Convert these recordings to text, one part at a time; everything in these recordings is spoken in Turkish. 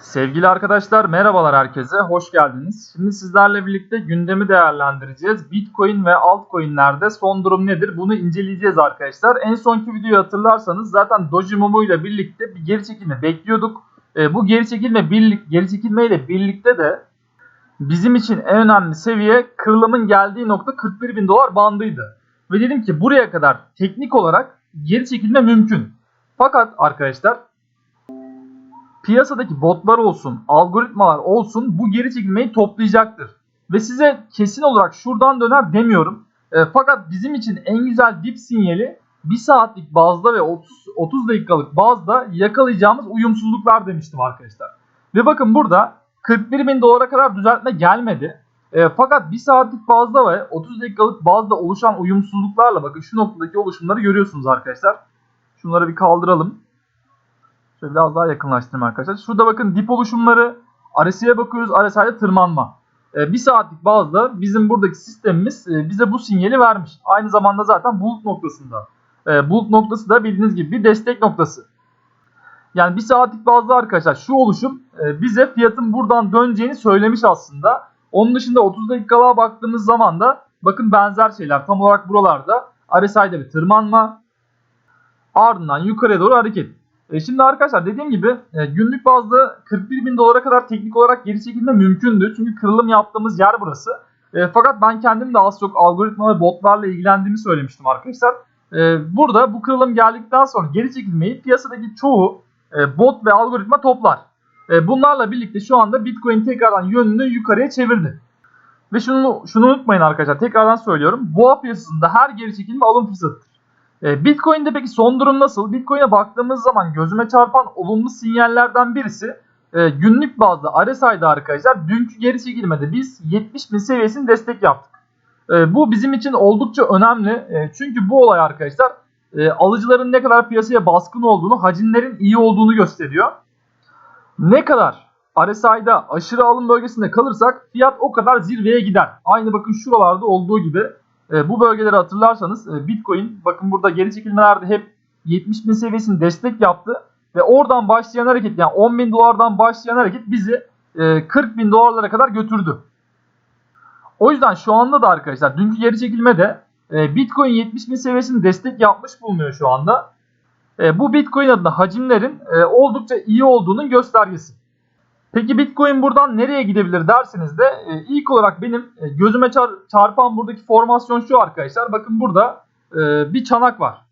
Sevgili arkadaşlar merhabalar herkese hoş geldiniz. Şimdi sizlerle birlikte gündemi değerlendireceğiz. Bitcoin ve altcoin'lerde son durum nedir bunu inceleyeceğiz arkadaşlar. En sonki videoyu hatırlarsanız zaten Doji Momo ile birlikte bir geri çekilme bekliyorduk. E, bu geri çekilme birlik geri çekilme ile birlikte de bizim için en önemli seviye kırılımın geldiği nokta 41 bin dolar bandıydı. Ve dedim ki buraya kadar teknik olarak geri çekilme mümkün. Fakat arkadaşlar piyasadaki botlar olsun, algoritmalar olsun bu geri çekilmeyi toplayacaktır. Ve size kesin olarak şuradan döner demiyorum. E, fakat bizim için en güzel dip sinyali 1 saatlik bazda ve 30, 30 dakikalık bazda yakalayacağımız uyumsuzluklar demiştim arkadaşlar. Ve bakın burada 41 bin dolara kadar düzeltme gelmedi. E, fakat 1 saatlik bazda ve 30 dakikalık bazda oluşan uyumsuzluklarla bakın şu noktadaki oluşumları görüyorsunuz arkadaşlar. Şunları bir kaldıralım. Şöyle biraz daha yakınlaştırayım arkadaşlar. Şurada bakın dip oluşumları. RSI'ye bakıyoruz. RSI'de tırmanma. E, bir saatlik bazda bizim buradaki sistemimiz e, bize bu sinyali vermiş. Aynı zamanda zaten bulut noktasında. E, bulut noktası da bildiğiniz gibi bir destek noktası. Yani bir saatlik bazda arkadaşlar şu oluşum e, bize fiyatın buradan döneceğini söylemiş aslında. Onun dışında 30 dakikalığa baktığımız zaman da bakın benzer şeyler tam olarak buralarda. RSI'de bir tırmanma. Ardından yukarıya doğru hareket. E şimdi arkadaşlar dediğim gibi e, günlük bazda 41 bin dolara kadar teknik olarak geri çekilme mümkündü. Çünkü kırılım yaptığımız yer burası. E, fakat ben kendim de az çok algoritma ve botlarla ilgilendiğimi söylemiştim arkadaşlar. E, burada bu kırılım geldikten sonra geri çekilmeyi piyasadaki çoğu e, bot ve algoritma toplar. E, bunlarla birlikte şu anda Bitcoin tekrardan yönünü yukarıya çevirdi. Ve şunu, şunu unutmayın arkadaşlar tekrardan söylüyorum. Boğa piyasasında her geri çekilme alım fırsatıdır. E, Bitcoin'de peki son durum nasıl? Bitcoin'e baktığımız zaman gözüme çarpan olumlu sinyallerden birisi e, günlük bazda RSI'de arkadaşlar dünkü geri çekilmede biz 70 bin seviyesini destek yaptık. E, bu bizim için oldukça önemli. E, çünkü bu olay arkadaşlar e, alıcıların ne kadar piyasaya baskın olduğunu, hacimlerin iyi olduğunu gösteriyor. Ne kadar RSI'da aşırı alım bölgesinde kalırsak fiyat o kadar zirveye gider. Aynı bakın şuralarda olduğu gibi e, bu bölgeleri hatırlarsanız e, Bitcoin bakın burada geri çekilmelerde hep 70 bin seviyesini destek yaptı. Ve oradan başlayan hareket yani 10 bin dolardan başlayan hareket bizi e, 40 bin dolarlara kadar götürdü. O yüzden şu anda da arkadaşlar dünkü geri çekilmede e, Bitcoin 70 bin seviyesini destek yapmış bulunuyor şu anda. E, bu Bitcoin adına hacimlerin e, oldukça iyi olduğunun göstergesi. Peki Bitcoin buradan nereye gidebilir derseniz de e, ilk olarak benim e, gözüme çar, çarpan buradaki formasyon şu arkadaşlar. Bakın burada e, bir çanak var.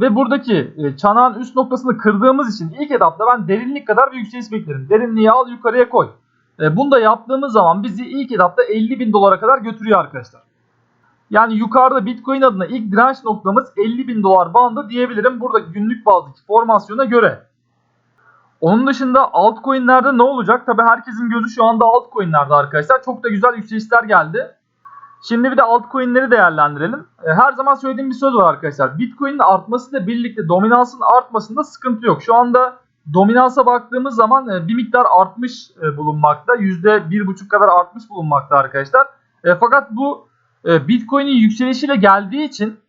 Ve buradaki e, çanağın üst noktasını kırdığımız için ilk etapta ben derinlik kadar bir yükseliş beklerim. Derinliği al yukarıya koy. Bunu da yaptığımız zaman bizi ilk etapta 50 bin dolara kadar götürüyor arkadaşlar. Yani yukarıda Bitcoin adına ilk direnç noktamız 50 bin dolar bandı diyebilirim. Burada günlük bazdaki formasyona göre. Onun dışında altcoin'lerde ne olacak? Tabi herkesin gözü şu anda altcoin'lerde arkadaşlar. Çok da güzel yükselişler geldi. Şimdi bir de altcoin'leri değerlendirelim. E, Her zaman söylediğim bir söz var arkadaşlar. Bitcoin'in artmasıyla birlikte dominansın artmasında sıkıntı yok. Şu anda dominansa baktığımız zaman e, bir miktar artmış e, bulunmakta. %1,5 kadar artmış bulunmakta arkadaşlar. Fakat bu Bitcoin'in yükselişiyle geldiği için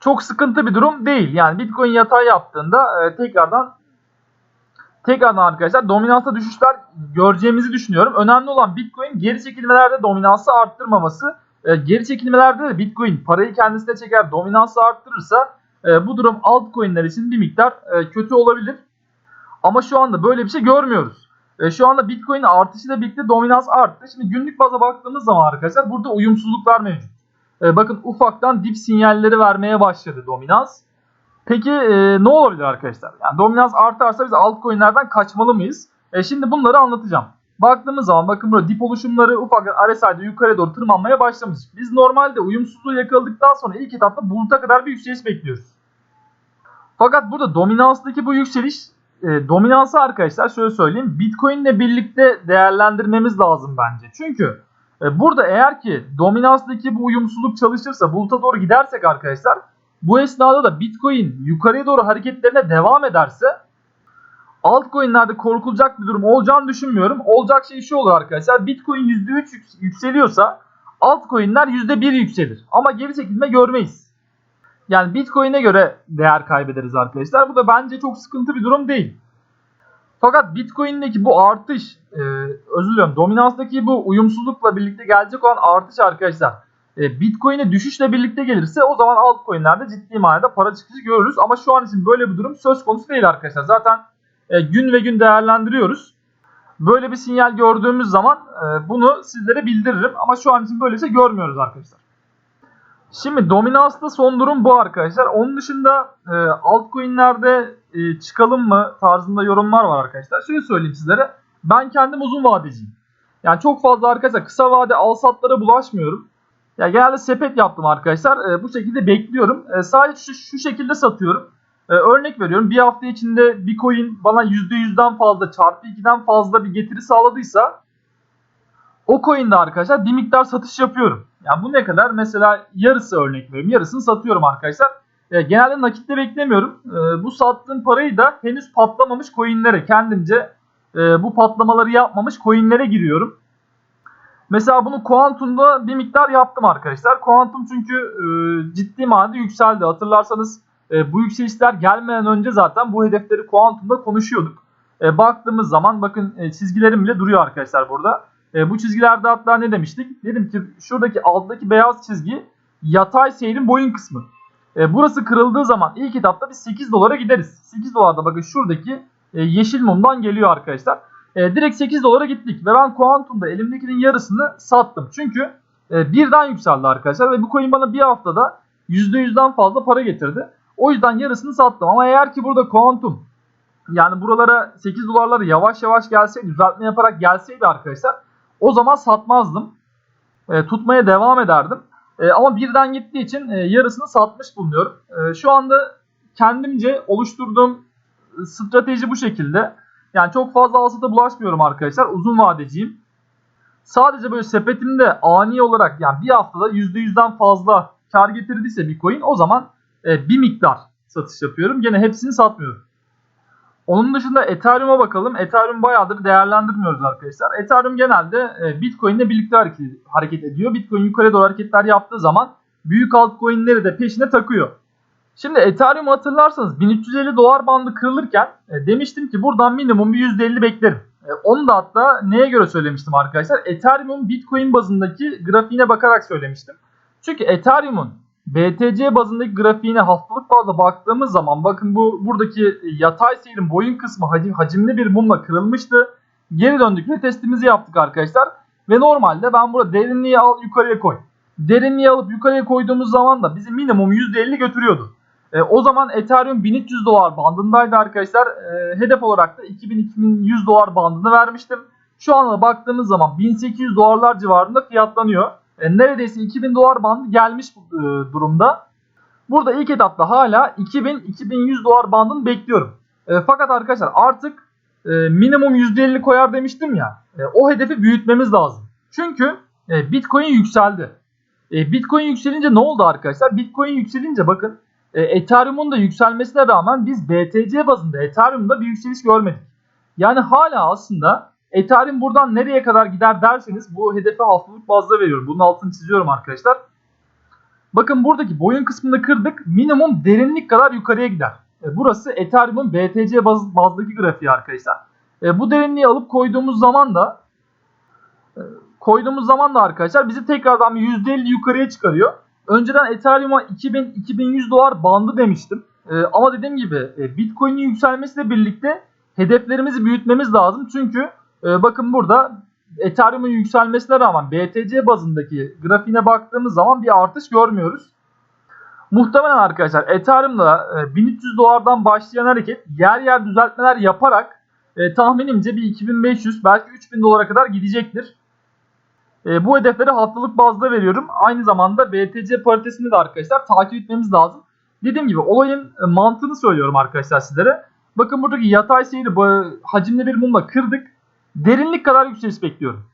çok sıkıntı bir durum değil. Yani Bitcoin yatay yaptığında tekrardan tekrardan arkadaşlar dominansa düşüşler göreceğimizi düşünüyorum. Önemli olan Bitcoin geri çekilmelerde dominansı arttırmaması. E, geri çekilmelerde de Bitcoin parayı kendisine çeker dominansı arttırırsa e, bu durum altcoin'ler için bir miktar e, kötü olabilir. Ama şu anda böyle bir şey görmüyoruz. E, şu anda Bitcoin artışıyla birlikte dominans arttı. Şimdi günlük baza baktığımız zaman arkadaşlar burada uyumsuzluklar mevcut. E, bakın ufaktan dip sinyalleri vermeye başladı dominans. Peki e, ne olabilir arkadaşlar? Yani dominans artarsa biz altcoin'lerden kaçmalı mıyız? E, şimdi bunları anlatacağım. Baktığımız zaman bakın burada dip oluşumları ufak RSI'de yukarı doğru tırmanmaya başlamış. Biz normalde uyumsuzluğu yakaladıktan sonra ilk etapta buluta kadar bir yükseliş bekliyoruz. Fakat burada dominanstaki bu yükseliş e, dominansı arkadaşlar şöyle söyleyeyim. Bitcoin ile birlikte değerlendirmemiz lazım bence. Çünkü e, burada eğer ki dominanstaki bu uyumsuzluk çalışırsa buluta doğru gidersek arkadaşlar bu esnada da Bitcoin yukarıya doğru hareketlerine devam ederse altcoin'lerde korkulacak bir durum olacağını düşünmüyorum. Olacak şey şu olur arkadaşlar. Bitcoin %3 yükseliyorsa altcoin'ler %1 yükselir. Ama geri çekilme görmeyiz. Yani Bitcoin'e göre değer kaybederiz arkadaşlar. Bu da bence çok sıkıntı bir durum değil. Fakat Bitcoin'deki bu artış, e, özür diliyorum, dominanstaki bu uyumsuzlukla birlikte gelecek olan artış arkadaşlar, e, Bitcoin'e düşüşle birlikte gelirse o zaman altcoin'lerde ciddi manada para çıkışı görürüz. Ama şu an için böyle bir durum söz konusu değil arkadaşlar. Zaten e, gün ve gün değerlendiriyoruz. Böyle bir sinyal gördüğümüz zaman e, bunu sizlere bildiririm. Ama şu an için böyle bir şey görmüyoruz arkadaşlar. Şimdi dominansta son durum bu arkadaşlar. Onun dışında e, altcoin'lerde e, çıkalım mı tarzında yorumlar var arkadaşlar. Şöyle söyleyeyim sizlere. Ben kendim uzun vadeciyim. Yani çok fazla arkadaşlar kısa vade al satlara bulaşmıyorum. Ya genelde sepet yaptım arkadaşlar. E, bu şekilde bekliyorum. E, sadece şu, şu şekilde satıyorum. E, örnek veriyorum. Bir hafta içinde bir coin bana %100'den fazla çarpı 2'den fazla bir getiri sağladıysa o coin'de arkadaşlar bir miktar satış yapıyorum. Yani bu ne kadar? Mesela yarısı örnek veriyorum. Yarısını satıyorum arkadaşlar. E, genelde nakitte beklemiyorum. E, bu sattığım parayı da henüz patlamamış coin'lere kendimce e, bu patlamaları yapmamış coin'lere giriyorum. Mesela bunu Quantum'da bir miktar yaptım arkadaşlar. Quantum çünkü e, ciddi manada yükseldi. Hatırlarsanız e, bu yükselişler gelmeden önce zaten bu hedefleri Quantum'da konuşuyorduk. E, baktığımız zaman bakın e, çizgilerim bile duruyor arkadaşlar burada. E, bu çizgilerde hatta ne demiştik? Dedim ki şuradaki alttaki beyaz çizgi yatay seyrin boyun kısmı. E, burası kırıldığı zaman ilk etapta biz 8 dolara gideriz. 8 dolarda bakın şuradaki e, yeşil mumdan geliyor arkadaşlar. E, direkt 8 dolara gittik ve ben Quantum'da elimdekinin yarısını sattım. Çünkü e, birden yükseldi arkadaşlar ve bu coin bana bir haftada %100'den fazla para getirdi. O yüzden yarısını sattım ama eğer ki burada Quantum yani buralara 8 dolarları yavaş yavaş gelseydi düzeltme yaparak gelseydi arkadaşlar o zaman satmazdım. E, tutmaya devam ederdim. E, ama birden gittiği için e, yarısını satmış bulunuyorum. E, şu anda kendimce oluşturduğum strateji bu şekilde. Yani çok fazla alsata bulaşmıyorum arkadaşlar. Uzun vadeciyim. Sadece böyle sepetimde ani olarak yani bir haftada %100'den fazla kar getirdiyse bir coin o zaman e, bir miktar satış yapıyorum. Gene hepsini satmıyorum. Onun dışında Ethereum'a bakalım. Ethereum bayağıdır değerlendirmiyoruz arkadaşlar. Ethereum genelde e, Bitcoin ile birlikte hareket, ediyor. Bitcoin yukarı doğru hareketler yaptığı zaman büyük altcoin'leri de peşine takıyor. Şimdi Ethereum hatırlarsanız 1350 dolar bandı kırılırken e, demiştim ki buradan minimum bir %50 beklerim. E, onu da hatta neye göre söylemiştim arkadaşlar? Ethereum Bitcoin bazındaki grafiğine bakarak söylemiştim. Çünkü Ethereum'un BTC bazındaki grafiğine haftalık bazda baktığımız zaman bakın bu buradaki yatay seyrin boyun kısmı hacim, hacimli bir mumla kırılmıştı. Geri döndük ve testimizi yaptık arkadaşlar. Ve normalde ben burada derinliği al yukarıya koy. Derinliği alıp yukarıya koyduğumuz zaman da bizi minimum %50 götürüyordu. E, o zaman Ethereum 1300 dolar bandındaydı arkadaşlar. E, hedef olarak da 2000-2100 dolar bandını vermiştim. Şu anda baktığımız zaman 1800 dolarlar civarında fiyatlanıyor. E, neredeyse 2000 dolar bandı gelmiş e, durumda. Burada ilk etapta hala 2000-2100 dolar bandını bekliyorum. E, fakat arkadaşlar artık e, minimum %50 koyar demiştim ya. E, o hedefi büyütmemiz lazım. Çünkü e, Bitcoin yükseldi. E, Bitcoin yükselince ne oldu arkadaşlar? Bitcoin yükselince bakın e, Ethereum'un da yükselmesine rağmen biz BTC bazında Ethereum'da bir yükseliş görmedik. Yani hala aslında Ethereum buradan nereye kadar gider derseniz bu hedefe haftalık bazda veriyorum. Bunun altını çiziyorum arkadaşlar. Bakın buradaki boyun kısmını kırdık. Minimum derinlik kadar yukarıya gider. E, burası Ethereum'un BTC baz, bazdaki grafiği arkadaşlar. E, bu derinliği alıp koyduğumuz zaman da e, koyduğumuz zaman da arkadaşlar bizi tekrardan bir %50 yukarıya çıkarıyor. Önceden Ethereum'a 2000-2100 dolar bandı demiştim. E, ama dediğim gibi e, Bitcoin'in yükselmesiyle birlikte hedeflerimizi büyütmemiz lazım. Çünkü e, bakın burada Ethereum'un yükselmesine rağmen BTC bazındaki grafiğine baktığımız zaman bir artış görmüyoruz. Muhtemelen arkadaşlar Ethereum'da e, 1300 dolardan başlayan hareket yer yer düzeltmeler yaparak e, tahminimce bir 2500 belki 3000 dolara kadar gidecektir. E, bu hedefleri haftalık bazda veriyorum. Aynı zamanda BTC paritesini de arkadaşlar takip etmemiz lazım. Dediğim gibi olayın e, mantığını söylüyorum arkadaşlar sizlere. Bakın buradaki yatay seyri hacimli bir mumla kırdık. Derinlik kadar yükseliş bekliyorum.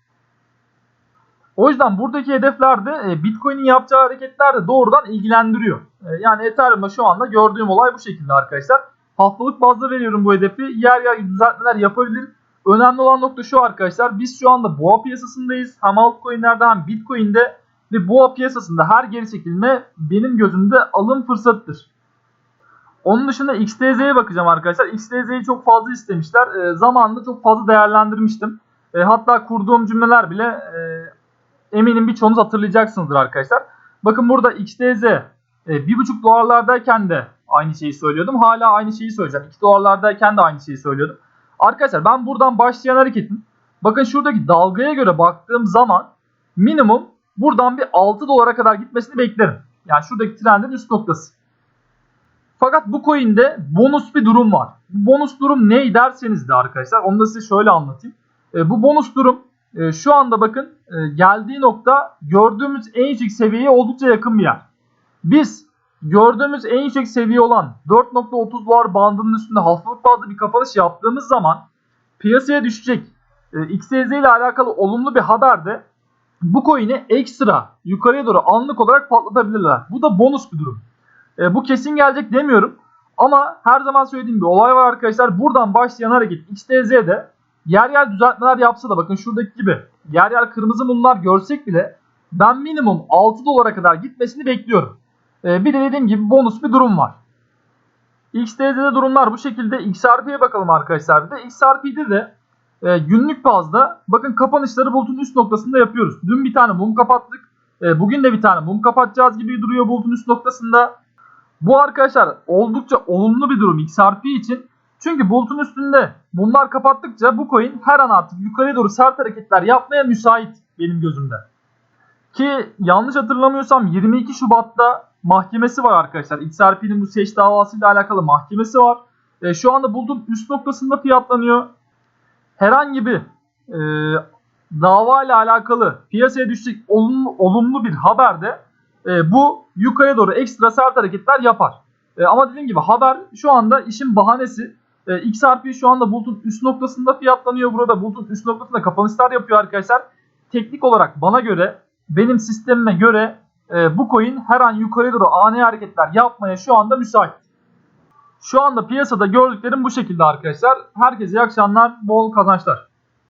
O yüzden buradaki hedeflerde e, Bitcoin'in yapacağı hareketler de doğrudan ilgilendiriyor. E, yani Ethereum'da şu anda gördüğüm olay bu şekilde arkadaşlar. Haftalık bazda veriyorum bu hedefi. Yer yer düzeltmeler yapabilir. Önemli olan nokta şu arkadaşlar. Biz şu anda boğa piyasasındayız. Hem altcoin'lerde hem Bitcoin'de ve boğa piyasasında her geri çekilme benim gözümde alım fırsatıdır. Onun dışında XTZ'ye bakacağım arkadaşlar. XTZ'yi çok fazla istemişler. E, zamanında çok fazla değerlendirmiştim. E, hatta kurduğum cümleler bile e, eminim birçoğunuz hatırlayacaksınızdır arkadaşlar. Bakın burada XTZ e, 1.5 dolarlardayken de aynı şeyi söylüyordum. Hala aynı şeyi söyleyeceğim. 2 dolarlardayken de aynı şeyi söylüyordum. Arkadaşlar ben buradan başlayan hareketin bakın şuradaki dalgaya göre baktığım zaman minimum buradan bir 6 dolara kadar gitmesini beklerim. Yani şuradaki trendin üst noktası. Fakat bu coin'de bonus bir durum var. Bu bonus durum ne derseniz de arkadaşlar onu da size şöyle anlatayım. E, bu bonus durum e, şu anda bakın e, geldiği nokta gördüğümüz en yüksek seviyeye oldukça yakın bir yer. Biz gördüğümüz en yüksek seviye olan 4.30 dolar bandının üstünde haftalık bazlı bir kapanış yaptığımız zaman piyasaya düşecek e, ile alakalı olumlu bir haberde bu coin'i ekstra yukarıya doğru anlık olarak patlatabilirler. Bu da bonus bir durum. E, bu kesin gelecek demiyorum. Ama her zaman söylediğim bir olay var arkadaşlar. Buradan başlayan hareket XTZ'de yer yer düzeltmeler yapsa da bakın şuradaki gibi yer yer kırmızı mumlar görsek bile ben minimum 6 dolara kadar gitmesini bekliyorum. E, bir de dediğim gibi bonus bir durum var. XTZ'de durumlar bu şekilde. XRP'ye bakalım arkadaşlar bir de. XRP'de de e, günlük bazda bakın kapanışları bulutun üst noktasında yapıyoruz. Dün bir tane mum kapattık. E, bugün de bir tane mum kapatacağız gibi duruyor bulutun üst noktasında. Bu arkadaşlar oldukça olumlu bir durum XRP için. Çünkü bulutun üstünde mumlar kapattıkça bu coin her an artık yukarıya doğru sert hareketler yapmaya müsait benim gözümde. Ki yanlış hatırlamıyorsam 22 Şubat'ta mahkemesi var arkadaşlar. XRP'nin bu seç davasıyla alakalı mahkemesi var. E, şu anda bulutun üst noktasında fiyatlanıyor. Herhangi bir e, dava ile alakalı piyasaya düşecek olumlu, olumlu bir haberde e, bu yukarıya doğru ekstra sert hareketler yapar. E, ama dediğim gibi haber şu anda işin bahanesi. E, XRP şu anda bulutun üst noktasında fiyatlanıyor. Burada bulutun üst noktasında kapanışlar yapıyor arkadaşlar. Teknik olarak bana göre benim sistemime göre e, bu coin her an yukarıya doğru ani hareketler yapmaya şu anda müsait. Şu anda piyasada gördüklerim bu şekilde arkadaşlar. Herkese iyi akşamlar, bol kazançlar.